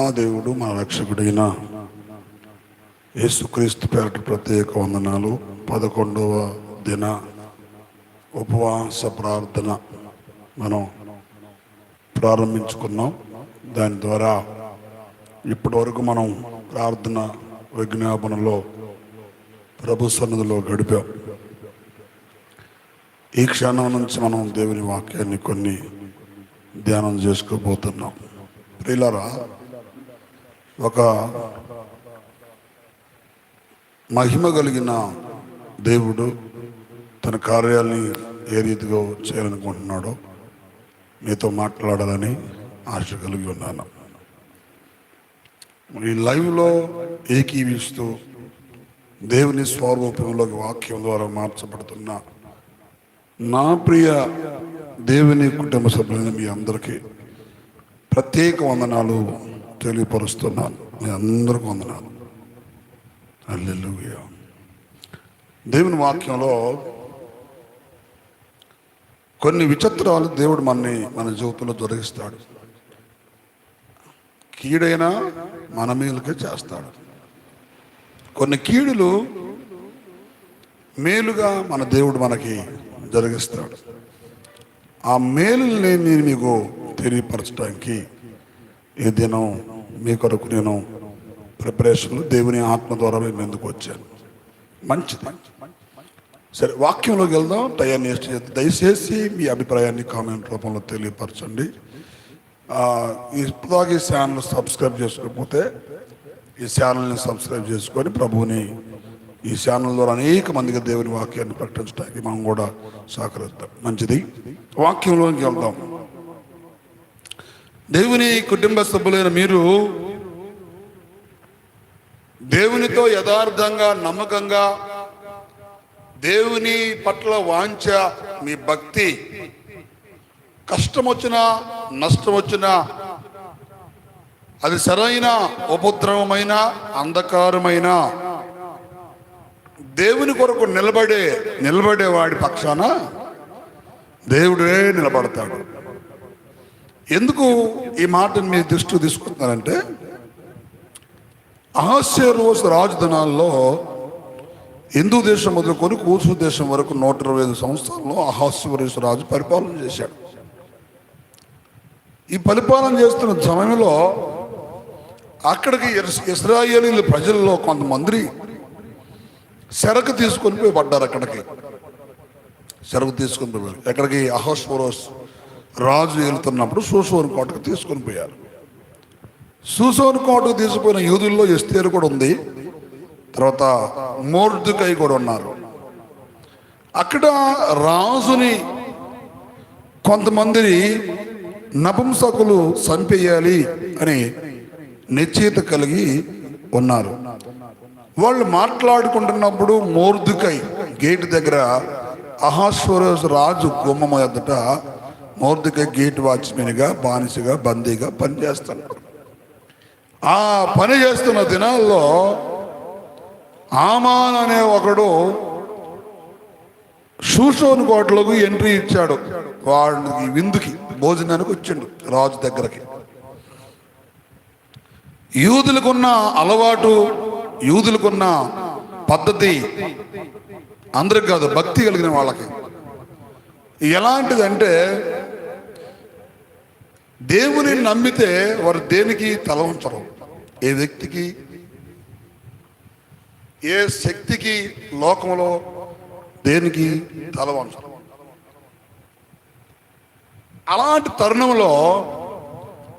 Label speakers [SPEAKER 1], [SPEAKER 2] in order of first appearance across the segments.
[SPEAKER 1] మహాదేవుడు మన రక్షకుడైన యేసుక్రీస్తు పేరట ప్రత్యేక వందనాలు. పదకొండవ దిన ఉపవాస ప్రార్థన మనం ప్రారంభించుకున్నాం. దాని ద్వారా ఇప్పటి వరకు మనం ప్రార్థన విజ్ఞాపనలో ప్రభు సన్నిధిలో గడిపాం. ఈ క్షణం నుంచి మనం దేవుని వాక్యాన్ని కొన్ని ధ్యానం చేసుకోబోతున్నాం. ప్రిలరా ఒక మహిమ కలిగిన దేవుడు తన కార్యాలని ఏ రీతిగా చేయాలనుకుంటున్నాడో మీతో మాట్లాడాలని ఆశ కలిగి ఉన్నాను. ఈ లైవ్లో ఏకీవిస్తూ దేవుని స్వరూపంలోకి వాక్యం ద్వారా మార్చబడుతున్న నా ప్రియ దేవుని కుటుంబ సభ్యులైన మీ అందరికీ ప్రత్యేక వందనాలు. తెలియపరుస్తున్నాను. మీ అందరికీ వందనాలు. అల్లెలుయ్య దేవుని వాక్యంలో కొన్ని విచిత్రాలు దేవుడు మనని మన జీవితంలో దొరికిస్తాడు కీడైనా మన మేలుకే చేస్తాడు. కొన్ని కీడులు మేలుగా మన దేవుడు మనకి జరిగిస్తాడు. ఆ మేలుల్ని నేను మీకు తెలియపరచడానికి ఈ దినం మీ కొరకు నేను ప్రిపరేషన్లు దేవుని ఆత్మ ద్వారా మేము ఎందుకు వచ్చాను. మంచిది. సరే వాక్యంలోకి వెళ్దాం. టయాన్ని చేసి దయచేసి మీ అభిప్రాయాన్ని కామెంట్ రూపంలో తెలియపరచండి. ఇప్పటిదాకా ఈ ఛానల్ సబ్స్క్రైబ్ చేసుకోకపోతే ఈ ఛానల్ని సబ్స్క్రైబ్ చేసుకొని ప్రభువుని ఈ ఛానల్ ద్వారా అనేక మందికి దేవుని వాక్యాన్ని ప్రకటించడానికి మనం కూడా సహకరిస్తాం. మంచిది. వాక్యంలోకి వెళ్దాం. దేవుని కుటుంబ సభ్యులైన మీరు దేవునితో యథార్థంగా నమ్మకంగా దేవుని పట్ల వాంఛ మీ భక్తి. కష్టం వచ్చినా నష్టం వచ్చినా అది సరైన ఉపద్రవమైన అంధకారమైన దేవుని కొరకు నిలబడే నిలబడే వాడి పక్షాన దేవుడే నిలబడతాడు. ఎందుకు ఈ మాటను మీ దృష్టి తీసుకుంటున్నారంటే అహాస్య రోజు రాజధానాల్లో హిందూ దేశం మొదలుకొని కూసు దేశం వరకు నూట ఇరవై ఐదు సంవత్సరాల్లో అహాస్యవరేశ్వర రాజు పరిపాలన చేశాడు. ఈ పరిపాలన చేస్తున్న సమయంలో అక్కడికి ఇస్- ఇస్రాయేలీల ప్రజల్లో కొంతమంది సెరకు తీసుకొని పోయి పడ్డారు అక్కడికి. సెరకు తీసుకొని పోయి ఎక్కడికి? అహస్వరోస్ రాజు వెళ్తున్నప్పుడు సూసోన్ కోటకు తీసుకొని పోయారు. సూసోన్ కోటకు తీసుకుపోయిన యూదుల్లో ఎస్తేరు కూడా ఉంది. తర్వాత మోర్దుకై కూడా ఉన్నారు. అక్కడ రాజుని కొంతమందిని నపుంసకులు చంపేయాలి అని నిశ్చయిత కలిగి ఉన్నారు. వాళ్ళు మాట్లాడుకుంటున్నప్పుడు మోర్దుకై గేట్ దగ్గర అహాశ్వరోజు రాజు గుమ్మ ఎదుట మోర్దుకై గేట్ వాచ్మెన్గా బానిసగా బందీగా పనిచేస్తున్నాడు ఆ పని చేస్తున్న దినాల్లో ఆమాన్ అనే ఒకడు షూషోన్ కోటలకు ఎంట్రీ ఇచ్చాడు. వాడికి విందుకి భోజనానికి వచ్చిండు రాజు దగ్గరకి. యూదులకున్న అలవాటు యూదులకున్న పద్ధతి అందరికి కాదు భక్తి కలిగిన వాళ్ళకి. ఎలాంటిదంటే దేవుని నమ్మితే వారు దేనికి తల ఉంచరు ఏ వ్యక్తికి? ఏ శక్తికి లోకంలో దేనికి తల వంచరు? అలాంటి తరుణంలో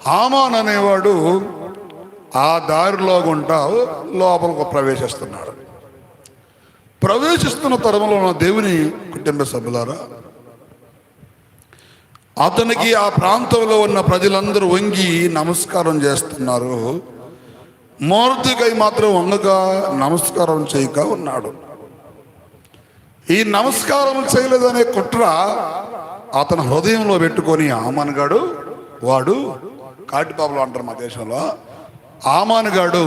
[SPEAKER 1] హామాన్ అనేవాడు ఆ దారిలో గుంటా లోపలకు ప్రవేశిస్తున్నాడు. ప్రవేశిస్తున్న తరుణంలో దేవుని కుటుంబ సభ్యులారా అతనికి ఆ ప్రాంతంలో ఉన్న ప్రజలందరూ వంగి నమస్కారం చేస్తున్నారు. మూర్తికై మాత్రం వంగక నమస్కారం చేయక ఉన్నాడు. ఈ నమస్కారం చేయలేదనే కుట్ర అతను హృదయంలో పెట్టుకొని ఆమానగాడు వాడు కాటిపాపలు అంటారు మా దేశంలో ఆమానగాడు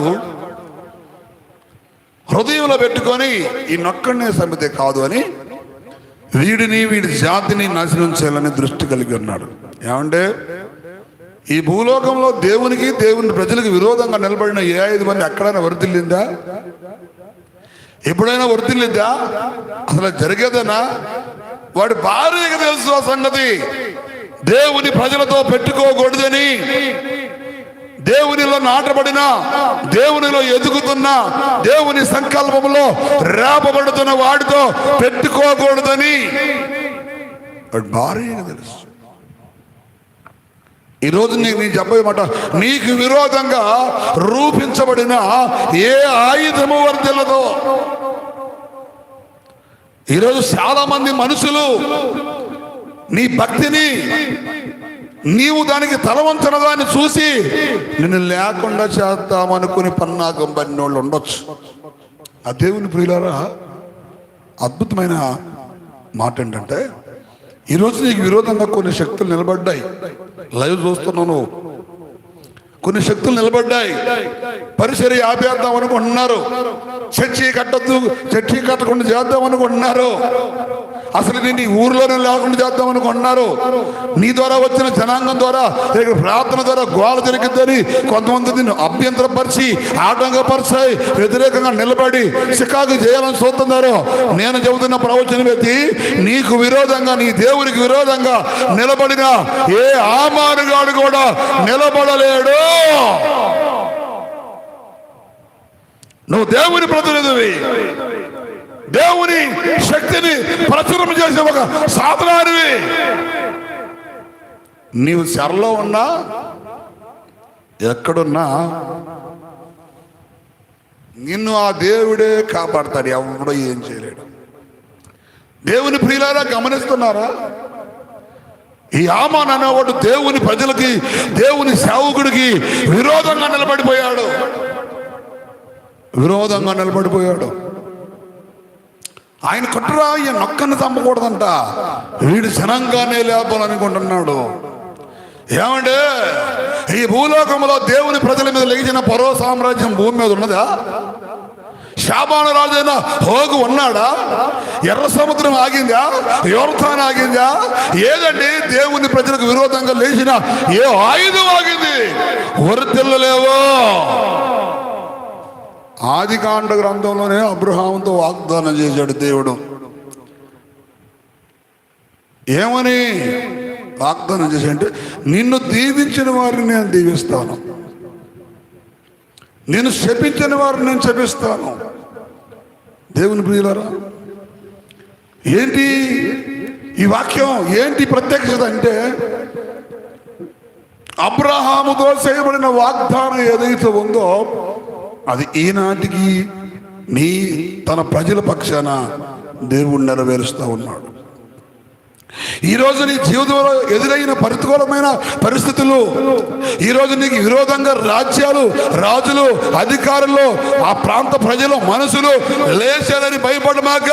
[SPEAKER 1] హృదయంలో పెట్టుకొని ఈ నొక్కడినే సమితే కాదు అని వీడిని వీడి జాతిని నాశనం చేయాలని దృష్టి కలిగి ఉన్నాడు. ఏమంటే ఈ భూలోకంలో దేవునికి దేవుని ప్రజలకు విరోధంగా నిలబడిన ఏ ఐదు మంది ఎక్కడైనా వర్తిల్లిందా ఎప్పుడైనా వర్తిల్లిద్దా అసలు జరిగేదనా? వాడి భార్యకి తెలుసు ఆ సంగతి. దేవుని ప్రజలతో పెట్టుకోకూడదు నాటబడిన దేవునిలో ఎదుగుతున్న దేవుని సంకల్పంలో రేపబడుతున్న వాడితో పెట్టుకోకూడదని వాడి తెలుసు. ఈరోజు నీకు నేను చెప్పమాట నీకు విరోధంగా రూపించబడిన ఏ ఆయుధము వర్దిల్లదో ఈరోజు చాలా మంది మనుషులు నీ భక్తిని నీవు దానికి తలవంచన దాన్ని చూసి నిన్ను లేకుండా చేద్దామనుకుని పన్నాగం పడినోళ్ళు ఉండొచ్చు. ఆ దేవుని ప్రియులారా అద్భుతమైన మాట ఏంటంటే ఈరోజు నీకు విరోధంగా కొన్ని శక్తులు నిలబడ్డాయి. లైవ్ చూస్తున్నాను కొన్ని శక్తులు నిలబడ్డాయి. పరిసరి ఆపేద్దాం అనుకుంటున్నారు. చర్చి కట్టద్దు చర్చి కట్టకుండా చేద్దాం అనుకుంటున్నారు. అసలు నేను ఊర్లోనే లేకుండా చేద్దాం అనుకుంటున్నారు నీ ద్వారా వచ్చిన జనాంగం ద్వారా ఇక్కడ ప్రార్థన ద్వారా గోల జరిగిద్దని కొంతమంది నిన్ను అభ్యంతరపరిచి ఆటంకపరిచాయి వ్యతిరేకంగా నిలబడి చికాకు చేయాలని చూస్తున్నారు. నేను చెబుతున్న ప్రవచన వ్యక్తి నీకు విరోధంగా నీ దేవునికి విరోధంగా నిలబడిన ఏ ఆమానుగాడు కూడా నిలబడలేడు. నువ్వు దేవుని ప్రతినిధివి. దేవుని శక్తిని ప్రచురం చేసే ఒక సాధనానివి నీవు చెరలో ఉన్నా ఎక్కడున్నా నిన్ను ఆ దేవుడే కాపాడతాడు ఎవడో ఏం చేయలేడు. దేవుని ప్రియులారా గమనిస్తున్నారా? ఈ ఆమాన్ అనేవాడు దేవుని ప్రజలకి దేవుని సేవకుడికి విరోధంగా నిలబడిపోయాడు. విరోధంగా నిలబడిపోయాడు. ఆయన కుట్రా ఈ నొక్కని చంపకూడదంట. వీడు జనంగానే లేపాలనుకుంటున్నాడు. ఏమంటే ఈ భూలోకంలో దేవుని ప్రజల మీద లేచిన పరో సామ్రాజ్యం భూమి మీద ఉన్నదా? శాబాన రాజైన హోగు ఉన్నాడా? ఎర్ర సముద్రం ఆగిందా? యోర్ధాన్ ఆగిందా? ఏదండి? దేవుని ప్రజలకు విరోధంగా లేచిన ఏ ఆయుధం ఆగింది? వరతిల్లలేవో ఆదికాండ గ్రంథంలోనే అబ్రహాంతో వాగ్దానం చేశాడు దేవుడు. ఏమని? వాగ్దానం చేశాడంటే నిన్ను దీవించిన వారిని నేను దీవిస్తాను. నేను శపించిన వారిని నేను శపిస్తాను. దేవుని ప్రియులరా ఏంటి ఈ వాక్యం? ఏంటి ప్రత్యక్షత? అంటే అబ్రహాముతో చేయబడిన వాగ్దానం ఏదైతే ఉందో అది ఈనాటికి నీ తన ప్రజల పక్షాన దేవుడు నెరవేరుస్తూ ఉన్నాడు. ఈరోజు నీ జీవితంలో ఎదురైన ప్రతికూలమైన పరిస్థితులు ఈరోజు నీకు విరోధంగా రాజ్యాలు రాజులు అధికారులు ఆ ప్రాంత ప్రజలు మనసులు లేచారని భయపడమాక.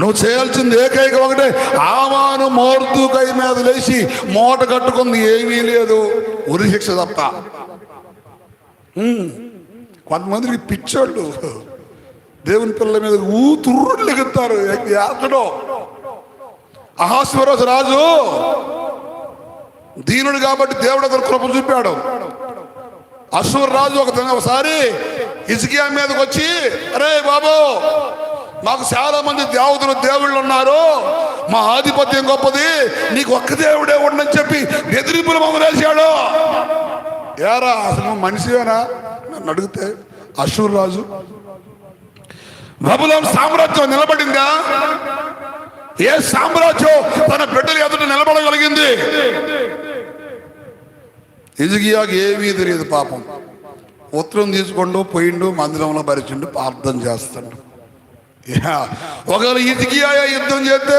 [SPEAKER 1] నువ్వు చేయాల్సింది ఏకైక ఒకటే ఆమాను మోర్దుకై మీద లేచి మూట కట్టుకుంది ఏమీ లేదు ఉరిశిక్ష తప్ప. కొంతమందికి పిచ్చోళ్ళు. దేవుని పిల్లల మీద ఊతుర్రు లెగుతారు. ఎక్కడో అహాస్వరస్ రాజు. దీనుడు కాబట్టి దేవుడు అతను కృప చూపాడు. అశ్వర్ రాజు ఒక ఒకసారి ఇసుకియా మీదకి వచ్చి అరే బాబు మాకు చాలా మంది దేవతలు దేవుళ్ళు ఉన్నారు. మా ఆధిపత్యం గొప్పది. నీకు ఒక్క దేవుడే ఉండని చెప్పి బెదిరింపులు మొదలేశాడు ఏరా అసలు నువ్వు మనిషివేనా? నన్ను అడిగితే అశ్వర్ రాజు. బబులం సామ్రాజ్యం నిలబడిందా? ఏ సామ్రాజ్యం తన బిడ్డలు ఎదుట నిలబడగలిగింది? ఇజిగియాకి ఏమీ తెలియదు పాపం. ఉత్తరం తీసుకోండు పోయిండు మందిరంలో భరించిండు ప్రార్థన చేస్తాడు. ఒకవేళ ఇజిగియా యుద్ధం చేస్తే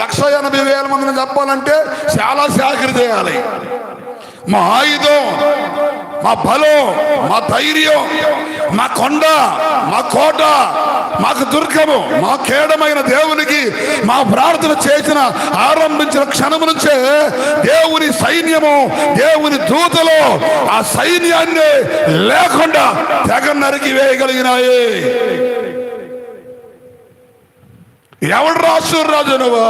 [SPEAKER 1] లక్ష ఎనభై వేల మందిని చెప్పాలంటే చాలా సేకరి చేయాలి. మా ఆయుధం మా బలం మా ధైర్యం మా కొండ మా కోట మాకు దుర్గము మా కేడమైన దేవునికి మా ప్రార్థన చేసిన ఆరంభించిన క్షణం నుంచే దేవుని సైన్యము దేవుని దూతలు ఆ సైన్యాన్ని లేకుండా తెగ నరికి వేయగలిగినాయి. ఎవడు రాజు నువ్వు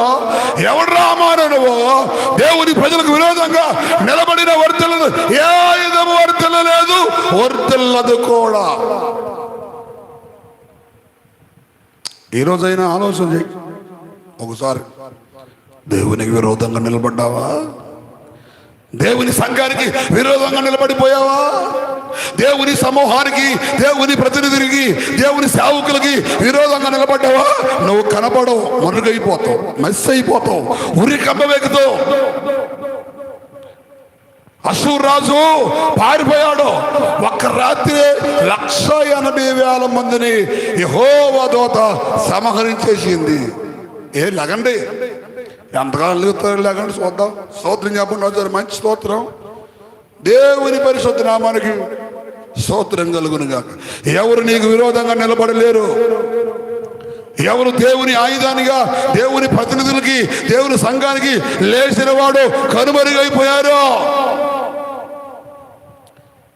[SPEAKER 1] ఎవడు రామాను నువ్వు దేవుని ప్రజలకు విరోధంగా నిలబడిన వర్తలను ఏ ఆయుధము వర్తలేదు వర్తిల్లదు కూడా. ఈ రోజైనా ఆలోచన ఒకసారి దేవునికి విరోధంగా నిలబడ్డావా? దేవుని సంఘానికి విరోధంగా నిలబడిపోయావా? దేవుని సమూహానికి దేవుని ప్రతినిధులకి దేవుని సేవకులకి విరోధంగా నిలబడ్డావా? నువ్వు కనపడవు మరుగైపోతావు మెస్ అయిపోతావు ఉరి కంబవెక్కుతావు అశూర్ రాజు పారిపోయాడు. ఒక్క రాత్రి లక్ష ఎనభై వేల మందిని యెహోవా దోత సంహరించేసింది ఏ లగండి? ఎంతకాలం లేగుతారు లేకుండా చూద్దాం. స్తోత్రం చెప్పండి ఒకసారి మంచి స్తోత్రం. దేవుని పరిశుద్ధ నామానికి స్తోత్రం కలుగునుగా ఎవరు నీకు విరోధంగా నిలబడలేరు? ఎవరు దేవుని ఆయుధానిగా దేవుని ప్రతినిధులకి దేవుని సంఘానికి లేచిన వాడు కనుమరుగైపోయారు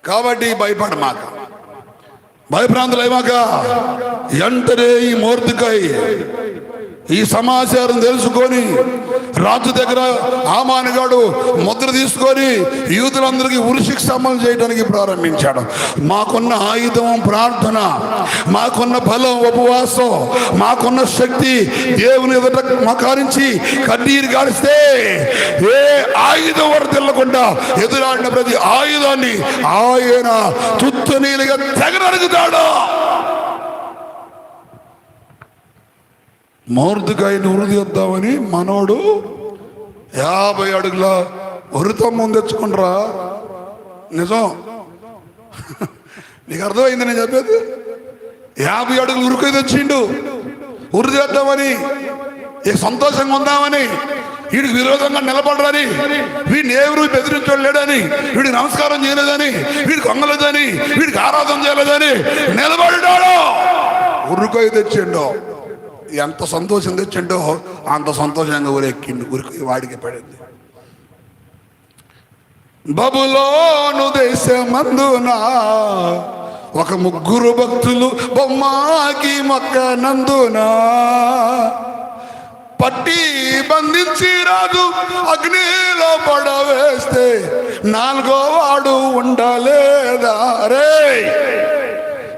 [SPEAKER 1] కాబట్టి భయపడమాక. భయభ్రాంతులైమాక. ఎంటనే ఈ మూర్తికై ఈ సమాచారం తెలుసుకొని రాజు దగ్గర ఆమానగాడు ముద్ర తీసుకొని యూదులందరికీ ఉరిశిక్ష అమలు చేయడానికి ప్రారంభించాడు. మాకున్న ఆయుధం ప్రార్థన మాకున్న బలం ఉపవాసం మాకున్న శక్తి దేవుని ఎదుట మకారించి కన్నీరు గాడిస్తే ఏ ఆయుధం వరదెల్లకుండా ఎదురాడిన ప్రతి ఆయుధాన్ని ఆయన తుత్తు నీలుగా మోర్దుకాయని ఉరిదీద్దామని మనోడు యాభై అడుగుల ఉరితం ముందెచ్చుకుంటారా నిజం. నీకు అర్థమైంది నేను చెప్పేది? యాభై అడుగులు ఉరికి తెచ్చిండు. ఉరి చేద్దామని ఈ సంతోషంగా ఉందామని వీడికి విరోధంగా నిలబడరని వీడిని ఎవరు బెదిరించడం లేడని వీడికి నమస్కారం చేయలేదని వీడికి వంగలేదని వీడికి ఆరాధన చేయలేదని నిలబడ్డాడు. ఉరుకై తెచ్చిండో. ఎంత సంతోషం తెచ్చిండో అంత సంతోషంగా ఊరెక్కిండు ఊరికి వాడికి పడింది. బబులోను దేశమందున ఒక ముగ్గురు భక్తులు బొమ్మాకి మొక్క నందునా పట్టి బంధించి రాజు అగ్నిలో పడవేస్తే నాలుగో వాడు ఉండలేదా రే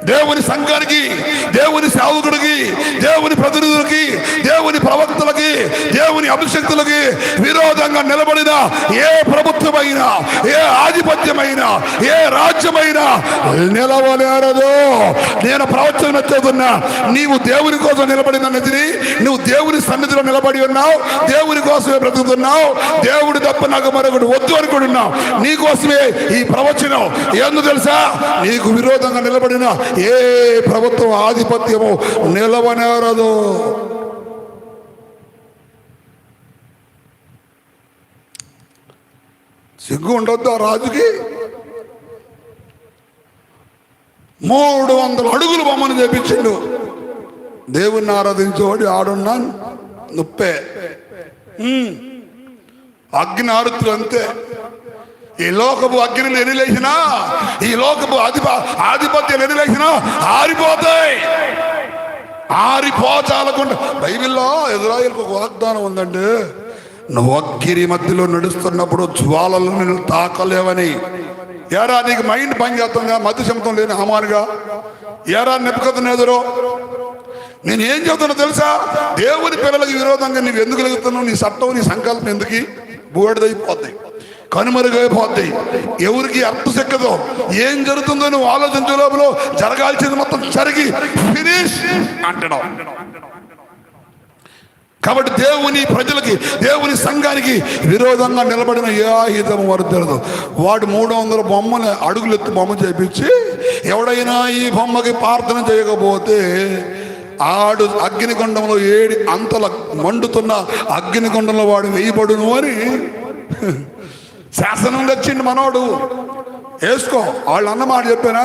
[SPEAKER 1] దేవుని సంఘానికి దేవుని సేవకుడికి దేవుని ప్రతినిధులకి దేవుని ప్రవక్తలకి దేవుని అభిషక్తులకి విరోధంగా నిలబడిన ఏ ప్రభుత్వమైనా ఏ ఆధిపత్యమైనా ఏ రాజ్యమైనా నిలవలేరదు. నేను ప్రవచనం ఎత్తుతున్నా నీవు దేవుని కోసం నిలబడిన నిధిని నువ్వు దేవుని సన్నిధిలో నిలబడి ఉన్నావు దేవుని కోసమే బ్రతుకుతున్నావు దేవుడి తప్ప నాకు మరొకటి వద్దు అనుకుంటున్నావు. నీ కోసమే ఈ ప్రవచనం. ఎందుకు తెలుసా? నీకు విరోధంగా నిలబడిన ఏ ప్రభుత్వం ఆధిపత్యము నిలవనేరదు. సిగ్గు ఉండొద్దు ఆ రాజుకి? మూడు వందల అడుగులు బొమ్మను చేపించిండు దేవుణ్ణి ఆరాధించేవాడు ఆడున్నా నొప్పే. అగ్ని ఆరుతులు అంతే. ఈ లోకపు అగ్నిలు ఎన్ని లేచినా ఈ లోకపు అధిప ఆధిపత్యం ఎన్ని లేచినా ఆరిపోతాయి. ఆరిపోచాలకుండా బైబిల్లో ఎదురాయిలకు ఒక వాగ్దానం ఉందండి. నువ్వు అగ్గిరి మధ్యలో నడుస్తున్నప్పుడు జ్వాలలు నేను తాకలేవని. ఏరా నీకు మైండ్ పని మధ్య శమతం లేని హమానుగా? ఏరా నిపుకతను ఎదురు? నేను ఏం చెబుతున్నా తెలుసా? దేవుని పిల్లలకు విరోధంగా నువ్వు ఎందుకు వెలుగుతున్నావు నీ చట్టం నీ సంకల్పం ఎందుకు? బూడిదైపోతాయి కనుమరుగైపోద్ది ఎవరికి అర్థం చెక్కదో ఏం జరుగుతుందో నువ్వు ఆలోచించే లోపల జరగాల్సింది మొత్తం జరిగి ఫినిష్ అంటడం కాబట్టి దేవుని ప్రజలకి దేవుని సంఘానికి విరోధంగా నిలబడిన ఏ ఆయుధం వరదలదు వాడు మూడు వందల బొమ్మలు అడుగులు ఎత్తి బొమ్మ చేపించి ఎవడైనా ఈ బొమ్మకి ప్రార్థన చేయకపోతే ఆడు అగ్నిగుండంలో ఏడి అంతల మండుతున్న అగ్నిగుండంలో వాడు వేయబడును అని శాసనం తెచ్చిండు మనోడు. వేసుకో వాళ్ళు అన్నమాట చెప్పానా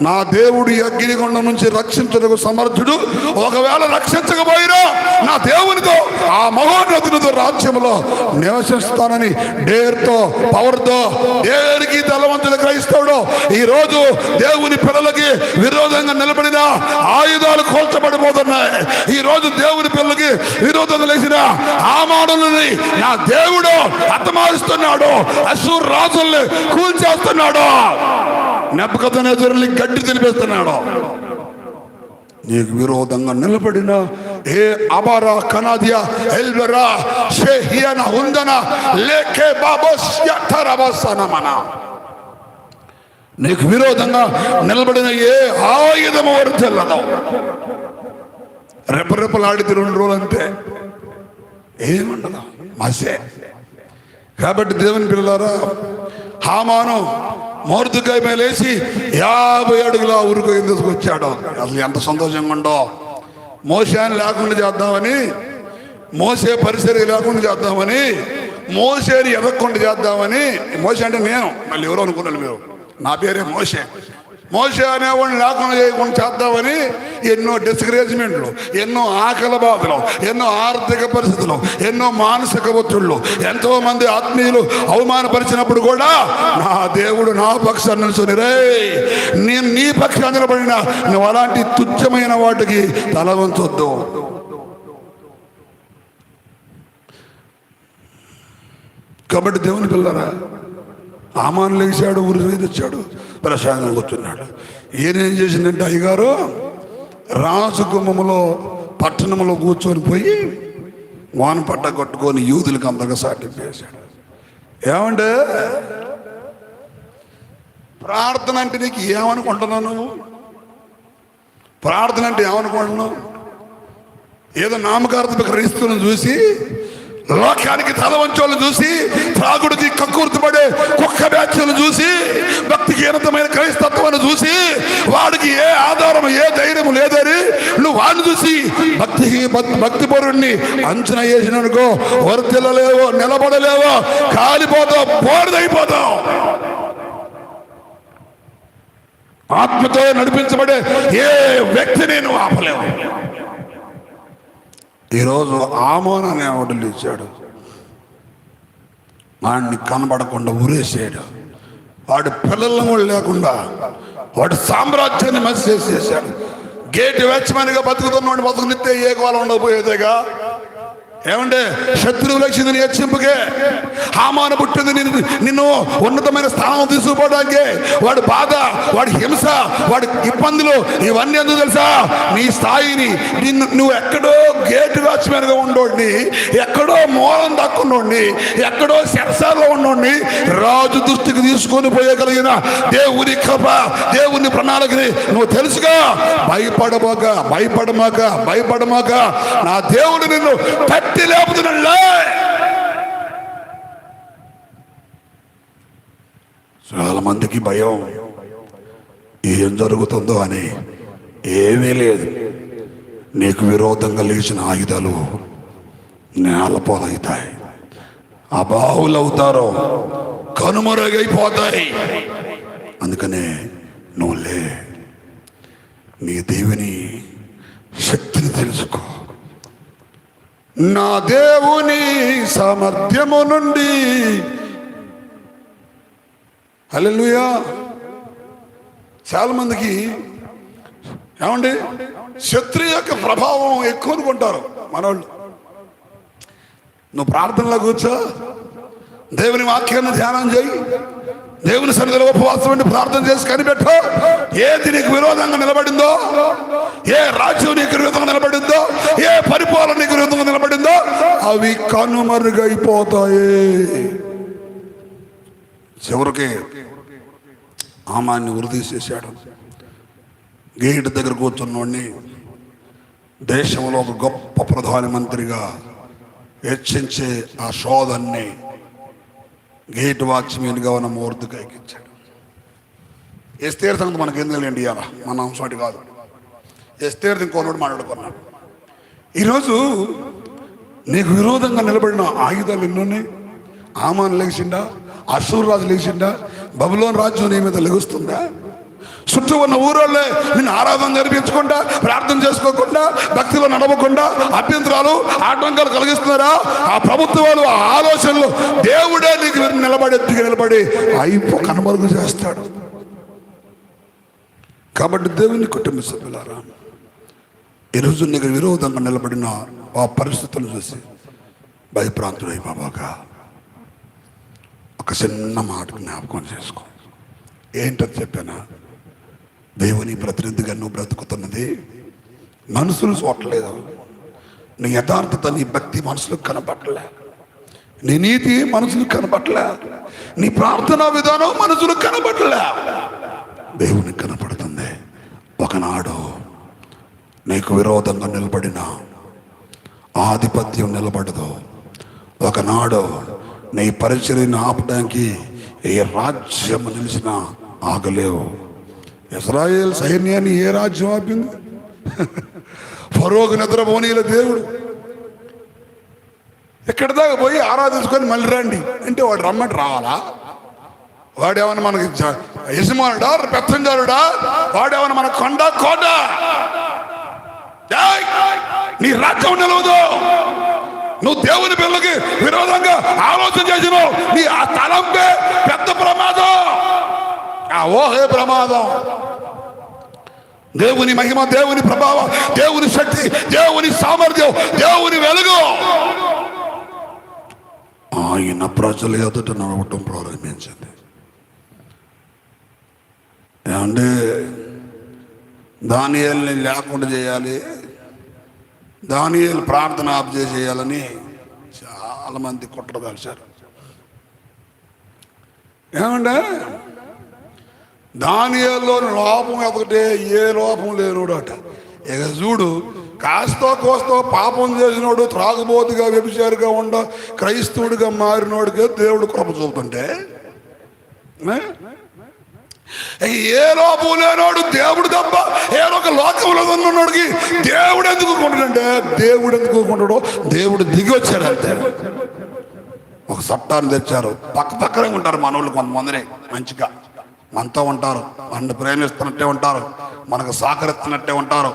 [SPEAKER 1] నా దేవుడి అగ్నిగుండం నుంచి రక్షించడానికి సమర్థుడు ఒకవేళ రక్షించకపోయినా నా దేవునితో ఆ మహోన్నతునితో రాజ్యంలో నివసిస్తానని డేర్తో పవర్తో దేనికి తలవంతుల క్రైస్తవుడు? ఈ రోజు దేవుని పిల్లలకి విరోధంగా నిలబడిన ఆయుధాలు కోల్చబడిపోతున్నాయి. ఈ రోజు దేవుని పిల్లలకి విరోధంగా లేచిన ఆ మాటలని నా దేవుడు హతమారుస్తున్నాడు అసూర్ రాజుల్ని కూల్చేస్తున్నాడు. నెప్పకతనేశ్వరుల్ని గడ్డి తినిపిస్తున్నాడు నీకు విరోధంగా నిలబడిన ఏ అబారా కనాదియా ఎల్వరా షేహియన హుందన లేకే బాబోస్యతరవసనమన నీకు విరోధంగా నిలబడిన ఏ ఆయుధము వర్తిల్లదు రెపరెపలాడితే రెండు రోజులు అంతే ఏమండదు మసే. కాబట్టి దేవుని పిల్లలారా హామాను మోర్దుకాయ మేలేసి యాభై అడుగుల ఊరుకు ఎందుకు వచ్చాడు అసలు ఎంత సంతోషంగా ఉండో మోసాన్ని లేకుండా చేద్దామని మోసే పరిసరి లేకుండా చేద్దామని మోసేని ఎదగకుండా చేద్దామని మోసే అంటే నేను. మళ్ళీ ఎవరో అనుకున్నాను మీరు? నా పేరే మోసే మోసే అనేవాడిని లేకుండా చేయకుండా చేద్దామని ఎన్నో డిస్కరేజ్మెంట్లు ఎన్నో ఆకలి బాధలు ఎన్నో ఆర్థిక పరిస్థితులు ఎన్నో మానసిక ఒత్తిళ్ళు ఎంతో మంది ఆత్మీయులు అవమానపరిచినప్పుడు కూడా నా దేవుడు నా పక్షాన్ని నిలుచుని రే నేను నీ పక్షాన్ని నిలబడిన నువ్వు అలాంటి తుచ్చమైన వాటికి తల వంచొద్దు. కాబట్టి దేవుని పిల్లరా ఆమాను లేచాడు ఊరి మీద వచ్చాడు ప్రశాంతంగా కూర్చున్నాడు ఈయనేం చేసిందంటే అయ్యగారు రాజగుమ్మములో పట్టణంలో కూర్చొని పోయి వాన పట్ట కొట్టుకొని యూదులకు అంతగా సాటింపేశాడు ఏమంటే ప్రార్థన అంటే నీకు ఏమనుకుంటున్నావు నువ్వు? ప్రార్థన అంటే ఏమనుకుంటున్నావు? ఏదో నామకార్థ క్రైస్తువులను చూసి లోకానికి తల వంచోళ్ళు చూసి త్రాగుడికి కక్కుర్తిపడే కుక్క బ్యాచ్లు చూసి భక్తిహీనతమైన క్రైస్తత్వాన్ని చూసి వాడికి ఏ ఆధారం ఏ ధైర్యం లేదని నువ్వు వాడిని చూసి భక్తి భక్తి పరుణ్ణి అంచనా వేసిననుకో వర్తిల్లలేవో నిలబడలేవో కాలిపోతావు బోర్దైపోతావు. ఆత్మతో నడిపించబడే ఏ వ్యక్తిని నువ్వు ఆపలేవు. ఈరోజు ఆమోన్ అనే ఒకటి లేచాడు వాడిని కనబడకుండా ఊరేసాడు వాడి పిల్లలను కూడా లేకుండా వాడి సామ్రాజ్యాన్ని మసి చేసేసాడు గేట్ వాచ్మెన్గా బతుకుతున్నవాడిని బతుకునిస్తే ఏ కోలం ఉండకపోయేదేగా? ఏమంటే శత్రువు లక్ష్యం నీ హెచ్చింపుకే హామాన పుట్టింది నిన్ను నిన్ను ఉన్నతమైన స్థానం తీసుకుపోవడానికి. వాడి బాధ వాడి హింస వాడి ఇబ్బందులు ఇవన్నీ ఎందుకు తెలుసా? నీ స్థాయిని నిన్ను నువ్వు ఎక్కడో గేట్ వాచ్మెన్గా ఉండోడిని ఎక్కడో మూలం దక్కుండోడిని ఎక్కడో శరసాల్లో ఉండోడిని రాజు దృష్టికి తీసుకొని పోయగలిగిన దేవుని కృప దేవుని ప్రణాళికని నువ్వు తెలుసుగా. భయపడమాక భయపడమాక భయపడమాక నా దేవుడు నిన్ను తట్టి లేపుతున్నాడులే చాలా మందికి భయం. ఏం జరుగుతుందో అని ఏమీ లేదు. నీకు విరోధంగా లేచిన ఆయుధాలు నేలపోలవుతాయి అబావులవుతారు కనుమరుగైపోతాయి. అందుకనే నువ్వు లే. నీ దేవుని శక్తిని తెలుసుకో. నా దేవుని సామర్థ్యము నుండి. హలెలుయా చాలా మందికి ఏమండి? శత్రు యొక్క ప్రభావం ఎక్కువ అనుకుంటారు మనోళ్ళు. నువ్వు ప్రార్థనలో కూర్చో దేవుని వాక్యాన్ని ధ్యానం చేయి. దేవుని సన్నిధిలో ఉపవాసం ఉండి ప్రార్థన చేసి కనిపెట్టు. ఏది నీకు విరోధంగా నిలబడిందో ఏ రాజ్యం నీకు విరోధంగా నిలబడిందో ఏ పరిపాలన నీకు విరోధంగా నిలబడిందో అవి కనుమరుగైపోతాయి. చివరికి ఆమాన్ని ఉరితీసేశాడు. గేట్ దగ్గర కూర్చున్నోడిని దేశంలో ఒక గొప్ప ప్రధానమంత్రిగా హెచ్చించే ఆ శోధన్ని గేట్ వాచ్మెన్గా ఉన్న మూర్తికి ఎక్కించాడు ఎస్తేర్ సంగతి మనకి ఏం తెలియండి ఇవాళ మన అంశం కాదు. ఎస్తేర్ ఇంకోనోడు మాట్లాడుకున్నాడు. ఈరోజు నీకు విరోధంగా నిలబడిన ఆయుధాలు ఎన్నున్నాయి? ఆమాన్ లేచిండా అసూర్ రాజు లేచిండా బబులోన్ రాజ్యం నీ మీద లెగుస్తుందా? చుట్టూ ఉన్న ఊరోళ్ళే నిన్ను ఆరాధన జరిపించకుండా ప్రార్థన చేసుకోకుండా భక్తిలో నడవకుండా అభ్యంతరాలు ఆటంకాలు కలిగిస్తున్నారా? ఆ ప్రభుత్వాలు ఆ ఆలోచనలు దేవుడే నీకు నిలబడి ఎత్తుకు నిలబడి అయిపో కనుమరుగు చేస్తాడు. కాబట్టి దేవుని కుటుంబ సభ్యులారా ఈరోజు నీకు విరోధంగా నిలబడిన ఆ పరిస్థితులను చూసి భయప్రాంతుడై బాబాగా ఒక చిన్న మాట జ్ఞాపకం చేసుకో. ఏంటని చెప్పానా? దేవుని ప్రతినిధిగా నువ్వు బ్రతుకుతున్నది. మనసులు చూడలేదు నీ యథార్థత నీ భక్తి మనసులకు కనపడలే నీ నీతి మనసులకు కనపడలే నీ ప్రార్థనా విధానం మనసులకు కనపడలే దేవునికి కనపడుతుంది. ఒకనాడు నీకు విరోధంగా నిలబడిన ఆధిపత్యం నిలబడదు. ఒకనాడు నీ పరిచర్ని ఆపడానికి ఏ రాజ్యం నిలిచినా ఆగలేవు. ఇస్రాయేల్ సైన్యాన్ని ఏ రాజ్యం ఆపింది? ఫరోగు నిద్రపోనీల దేవుడు. ఎక్కడి దాకా పోయి ఆరాధించుకొని మళ్ళీ రండి. అంటే వాడు రమ్మంటే రావాలా? వాడేమన్నా మనకి యజమానుడా పెత్తంజారుడా వాడేమన్నా మన కొండ కోట నీ రాజ్యం నిలవదు. నువ్వు దేవుని పిల్లకి విరోధంగా ఆలోచన చేసినావు. నీ ఆ తలంపే పెద్ద ప్రమాదం. ఆ ఓహే ప్రమాదం. దేవుని మహిమ దేవుని ప్రభావం దేవుని శక్తి దేవుని సామర్థ్యం దేవుని వెలుగు. ఆయన ప్రజల ఎదుట నడవటం ప్రారంభించింది. అంటే దానియల్ని లేకుండా చేయాలి. దానియల్ ప్రార్థన ఆప్ చేయాలని చాలామంది కుట్ర కలిశారు ఏమంటే దానియల్లోని లోపం ఒకటే ఏ లోపం లేనోడు ఇక చూడు కాస్తో కోస్తో పాపం చేసినోడు త్రాగుబోతుగా వ్యభిచారిగా ఉండ క్రైస్తవుడిగా మారినోడికే దేవుడు కృప చూపుతుంటే? ఏ? ఏ లోపం లేనోడు దేవుడు తప్ప ఏదో ఒక లోకంలో ఉన్నోడికి దేవుడు ఎందుకు కొంటాడంటే దేవుడు ఎందుకు కొంటాడో దేవుడు దిగి వచ్చాడు అంతే ఒక చట్టాన్ని తెచ్చారు. పక్క పక్కనే ఉంటారు మనోళ్ళు కొంతమందిని మంచిగా. మనతో ఉంటారు. మనల్ని ప్రేమిస్తున్నట్టే ఉంటారు. మనకు సహకరిస్తున్నట్టే ఉంటారు.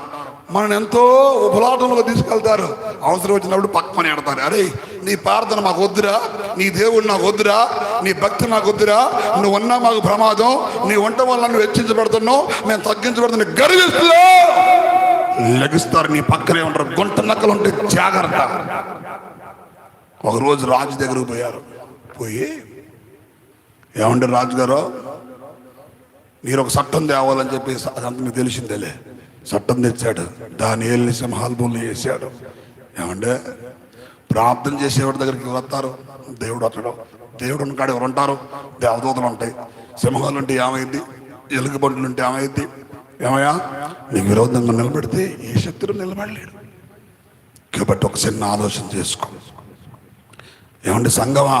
[SPEAKER 1] మనల్ని ఎంతో ఉపలాటంలో తీసుకెళ్తారు. అవసరం వచ్చినప్పుడు పక్క పని ఎడతారు అరే నీ ప్రార్థన మాకు వద్దురా. నీ దేవుడు నాకు వద్దురా. నీ భక్తి నాకు వద్దురా. నువ్వు ఉన్నా మాకు ప్రమాదం. నీ వంట వల్ల నువ్వు హెచ్చించబడుతున్నావు. మేము తగ్గించబడుతున్నా. గర్విస్తూ లెగిస్తారు. నీ పక్కనే ఉంటారు. గుంట నక్కలు ఉంటే జాగ్రత్త. ఒకరోజు రాజు దగ్గరకు పోయారు. పోయి ఏమండి రాజుగారు? మీరు ఒక చట్టం తేవాలని చెప్పి అదంతా మీకు తెలిసిందేలే. చట్టం తెచ్చాడు. దాని ఏళ్ళని సింహాల్బుల్ని వేసాడు. ఏమంటే ప్రార్థన చేసేవాడి దగ్గరికి వస్తారు దేవుడు అతడు. దేవుడు ఉన్న కాడ ఎవరు ఉంటారు దేవదూతలు ఉంటాయి. సింహాలు ఉంటే ఏమైంది ఎలుగు బండ్లు ఉంటే ఏమైంది ఏమయ్యా? నీకు విరోధంగా నిలబెడితే ఏ శక్తులు నిలబడలేడు. కాబట్టి ఒక చిన్న ఆలోచన చేసుకో. ఏమండి సంగమా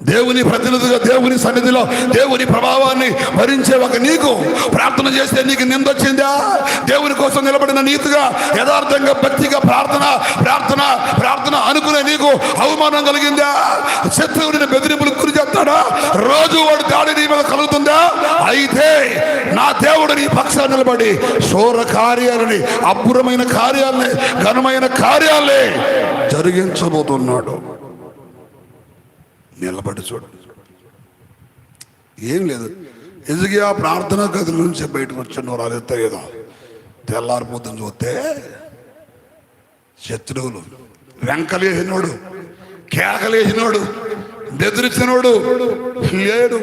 [SPEAKER 1] దేవుని ప్రతినిధిగా దేవుని సన్నిధిలో దేవుని ప్రభావాన్ని భరించే ఒక నీకు ప్రార్థన చేస్తే నీకు నిందొచ్చిందా దేవుని కోసం నిలబడిన నీతిగా యథార్థంగా భక్తిగా ప్రార్థన ప్రార్థన ప్రార్థన అనుకునే నీకు అవమానం కలిగిందా? శత్రువుని బెదిరింపులు గురి చేస్తాడా? రోజు వాడు దాడి నీ మీద కలుగుతుందా? అయితే నా దేవుడు నీ పక్షాన్ని నిలబడి శోర కార్యాలని అబ్బురమైన కార్యాలని ఘనమైన కార్యాలే జరిగించబోతున్నాడు. నిలబడి చూడు. ఏం లేదు. ఎదిగియా ప్రార్థనా గది నుంచి బయటకు వచ్చాడు రాలేదో ఏదో తెల్లారిపోతుంది చూస్తే శత్రువులు వెంకలేసినోడు కేకలేసినోడు బెదిరించినోడు లేడు.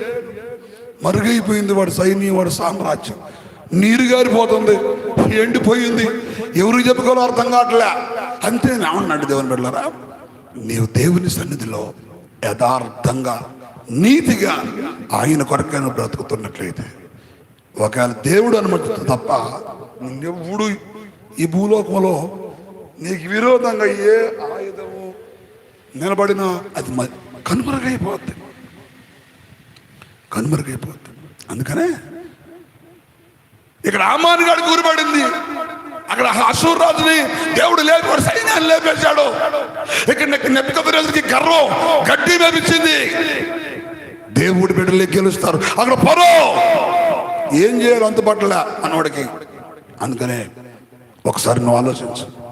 [SPEAKER 1] మరుగైపోయింది వాడు సైన్యం వాడు సామ్రాజ్యం. నీరు గారిపోతుంది ఎండిపోయింది. ఎవరు చెప్పుకోవాలో అర్థం కావట్లే. అంతే నామన్నాడు దేవుని బిడ్డారా నీవు దేవుని సన్నిధిలో యథార్థంగా నీతిగా ఆయన కొరకైన బ్రతుకుతున్నట్లయితే ఒకవేళ దేవుడు అనుమతిస్తే తప్ప నువ్వెప్పుడు ఈ భూలోకంలో నీకు విరోధంగా ఏ ఆయుధము నిలబడినా అది కనుమరుగైపోద్ది. కనుమరుగైపోద్ది. అందుకనే ఇక్కడ ఆమాని గాడికి ఊరిపడింది అక్కడ అసూర్ రాజుని దేవుడు లేపాడు సైన్యాన్ని లేపేశాడు. ఇక్కడ నెప్పుకొద్దరికి గర్వం గడ్డి వేపించింది. దేవుడి బిడ్డలే గెలుస్తారు. అక్కడ పరో ఏం చేయాలి అంత పట్టలే మనవాడికి అందుకనే ఒకసారి నువ్వు ఆలోచించు.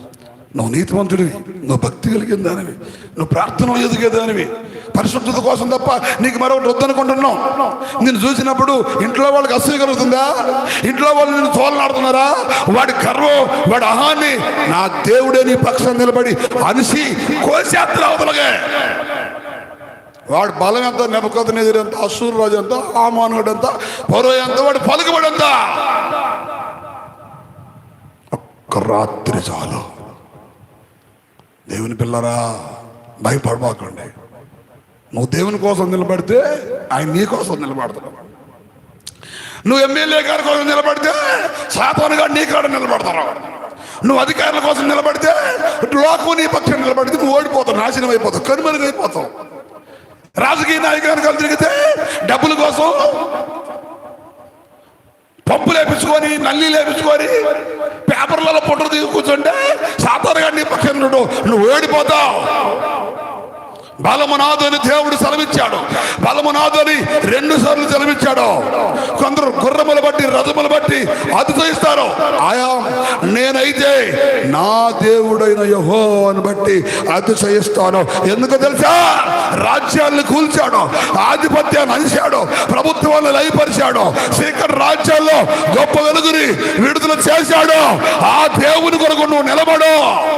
[SPEAKER 1] నువ్వు నీతివంతుడివి నువ్వు భక్తి కలిగిన దానివి నువ్వు ప్రార్థన ఎదిగే దానివి. పరిశుద్ధత కోసం తప్ప నీకు మరొకటి వద్దనుకుంటున్నావు నేను చూసినప్పుడు ఇంట్లో వాళ్ళకి అసూయ కలుగుతుందా? ఇంట్లో వాళ్ళు నేను తోలనాడుతున్నారా? వాడి గర్వం వాడి అహాన్ని నా దేవుడే నీ పక్షం నిలబడి అనిసి కోసేత్ర అవతలగే వాడు బలం ఎంత నెపకొత ఎదురెంత అసూరు రాజు ఎంత ఆమానుడు ఎంత పొరవ ఎంత వాడు పలుకుబడి ఎంత? ఒక్క రాత్రి చాలు. దేవుని పిల్లరా భయపడబాకండి నువ్వు దేవుని కోసం నిలబడితే ఆయన నీ కోసం నిలబడతాడు. నువ్వు ఎమ్మెల్యే గారి కోసం నిలబడితే సాతాను గారు నీ కాడ నిలబడతారు. నువ్వు అధికారుల కోసం నిలబడితే లోకం నీ పక్షం నిలబడితే నువ్వు ఓడిపోతావు నాశనం అయిపోతావు కనుమరుగైపోతావు. రాజకీయ నాయకులు తిరిగితే డబ్బుల కోసం పప్పు లేపించుకొని నల్లి లేపించుకొని పేపర్లలో పుట్ర తీసుకుంటుంటే కూర్చుంటే సాధారణంగా నీ పక్కన నుండు నువ్వు ఓడిపోతావు బలమునాథని దేవుడు సెలవిచ్చాడు. బలమునాథని రెండు సార్లు సెలవిచ్చాడు. కొందరు గుర్రములు బట్టి రథములు బట్టి అతిశయిస్తారు. ఆయా నేనైతే నా దేవుడైన యహోని బట్టి అతిశయిస్తాను. ఎందుకు తెలుసా? రాజ్యాలను కూల్చాడు ఆధిపత్యాన్ని అంశాడు ప్రభుత్వాన్ని లయపరిచాడు చీకటి రాజ్యాల్లో గొప్ప వెలుగుని విడుదల చేశాడు. ఆ దేవుని కొరకు నువ్వు నిలబడు.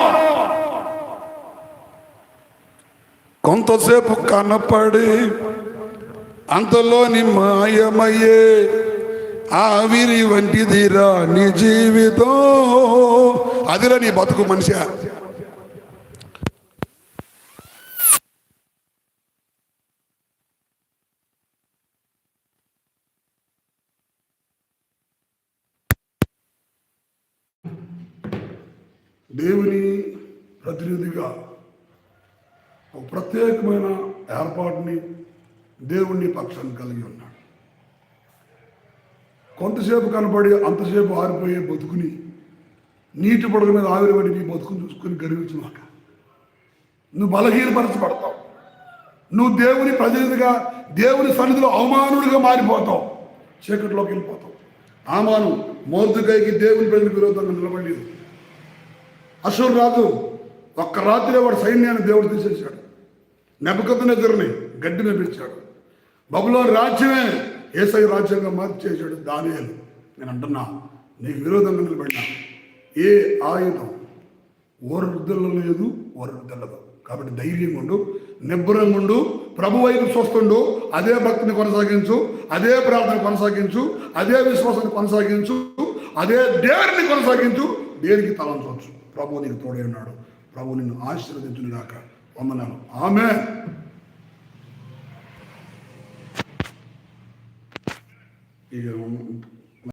[SPEAKER 1] కొంతసేపు కనపడి అంతలోని మాయమయ్యే ఆవిరి వంటిదిరా నీ జీవితం. అదిరా నీ బతుకు మనిషి దేవుని ప్రతినిధిగా ఒక ప్రత్యేకమైన ఏర్పాటుని దేవుణ్ణి పక్షాన్ని కలిగి ఉన్నాడు. కొంతసేపు కనపడి అంతసేపు ఆరిపోయే బతుకుని నీటి పొడగ మీద ఆవిరి పడి నీ బతుకుని చూసుకుని గర్వించినాక నువ్వు బలహీనపరచబడతావు. నువ్వు దేవుని ప్రతినిధిగా దేవుని సన్నిధిలో అవమానుడిగా మారిపోతావు. చీకటిలోకి వెళ్ళిపోతావు. ఆమాను మోర్దుకైకి దేవుని ప్రజలకు విరోధంగా నిలబడలేదు. అసలు రాజు ఒక్క రాత్రిలో వాడు సైన్యాన్ని దేవుడు తీసేశాడు. నెపకొద్దనెదురుని గడ్డి మెప్పించాడు బబులో రాజ్యమే ఏసై రాజ్యంగా మార్చేశాడు దానియాలు. నేను అంటున్నా నీకు విరోధంగా నిలబడినా ఏ ఆయుధం ఓర్దల లేదు ఓర్దలదు కాబట్టి ధైర్యంగా ఉండు నిబ్బరంగా ఉండు ప్రభు వైపు చూస్తుండు అదే భక్తిని కొనసాగించు అదే ప్రార్థన కొనసాగించు అదే విశ్వాసాన్ని కొనసాగించు అదే దేవుని కొనసాగించు దేనికి తలంచవచ్చు? ప్రభు నీకు తోడే ఉన్నాడు. ప్రభు నిన్ను ఆశీర్వదించును వందనాలు. ఆమె ఇక